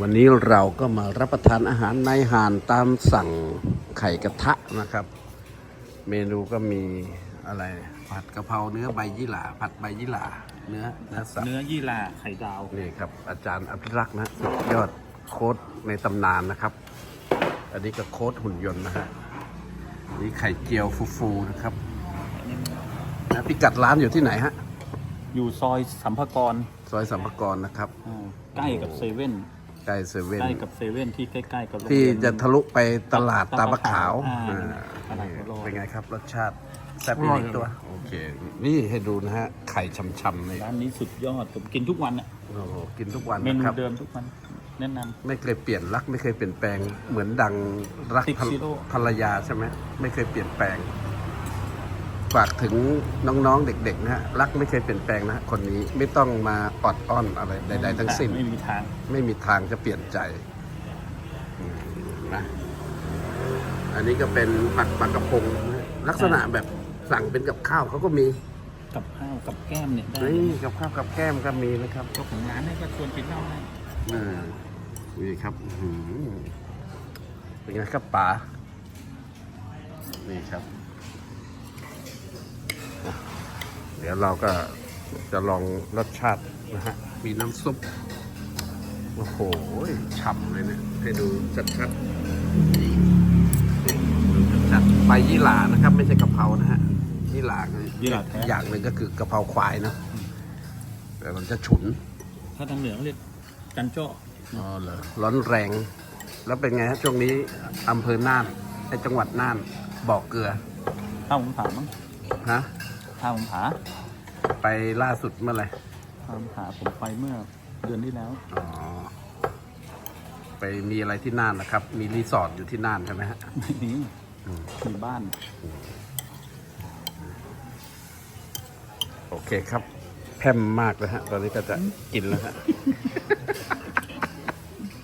วันนี้เราก็มารับประทานอาหารในหานตามสั่งไข่กระทะนะครับ เมนูก็มีอะไร ผัดกะเพราเนื้อใบยี่หร่าผัดใบยี่หร่าเนื้อเนื้อสับเนื้อยี่หร่าไข่ดาวนี่ครับ อาจารย์อภิรักษ์นะสุดยอดโค้ดในตำนานนะครับ อันนี้ก็โค้ดหุ่นยนต์นะฮะนี่ไข่เจียวฟูๆนะครับนะพิกัดร้านอยู่ที่ไหนฮะอยู่ซอยสัมภากรซอยสัมภากรนะครับอ่าใกล้กับเซเว่น ใกล้เซเว่นใกล้กับเซเว่นที่ใกล้ๆกับโรงที่เรียนจะทะลุไปตลาดตาบะขาวอ่าอ่าตลาดตลาดเป็นไงครับรสชาติแซ่บอีกนิดตัว โอเค นี่ให้ดูนะฮะ ไข่ช่ำๆเลยร้านนี้สุดยอดผมกินทุกวันอะโอ้โหกินทุกวันเมนูนะครับ เดิมทุกวัน แนะนไม่เคยเปลี่ยนรักไม่เคยเปลี่ยนแปลงเหมือนดังรัก Six ภร Zero ภรรยาใช่ไหมไม่เคยเปลี่ยนแปลง ฝากถึงน้องๆ เด็กๆนะฮะรักไม่เคยเปลี่ยนแปลงนะฮะคนนี้ไม่ต้องมาออดอ้อนอะไรำใดๆทั้งสิ้น ไม่มีทางไม่มีทางจะเปลี่ยนใจอืมนะอันนี้ก็เป็นผัดปลากระพงนะลักษณะแบบสั่งเป็นกับข้าวเขาก็มีกับข้าวกับแก้มเนี่ยได้นี่กับข้าวกับแก้มก็มีนะครับ เจ้าของร้านเนี่ยก็ชวนกินเหล้าได้อ่านี่ครับอื้อหือเป็นไงครับป๋านี่ครับอะ เดี๋ยวเราก็จะลองรสชาตินะฮะ มีน้ำซุป โอ้โหฉ่ำเลยเนี่ย ให้ดูชัดๆนี่ดูชัดๆใบยี่หร่านะครับ ไม่ใช่กะเพรานะฮะ ยี่หร่าคือยี่หร่าแท้อย่างหนึ่งก็คือกะเพราควายนะแต่มันจะฉุน ถ้าทางเหนือเขาเรียกจันเจ้าะอ๋อเหรอร้อนแรง แล้วเป็นไงฮะช่วงนี้อำเภอน่านไอจังหวัดน่านบอกเกลือข้าวหมูผามั้ง ฮะข้าวหมูผาไปล่าสุดเมื่อไหร่ข้าวหมูผาผมไปเมื่อเดือนที่แล้ว อ๋อ ไปมีอะไรที่น่านนะครับ มีรีสอร์ทอยู่ที่น่านใช่ไหมฮะไม่มีอืมมีบ้าน โอเคครับ แพร่มมากเลยฮะ ตอนนี้ก็จะกินแล้วฮะ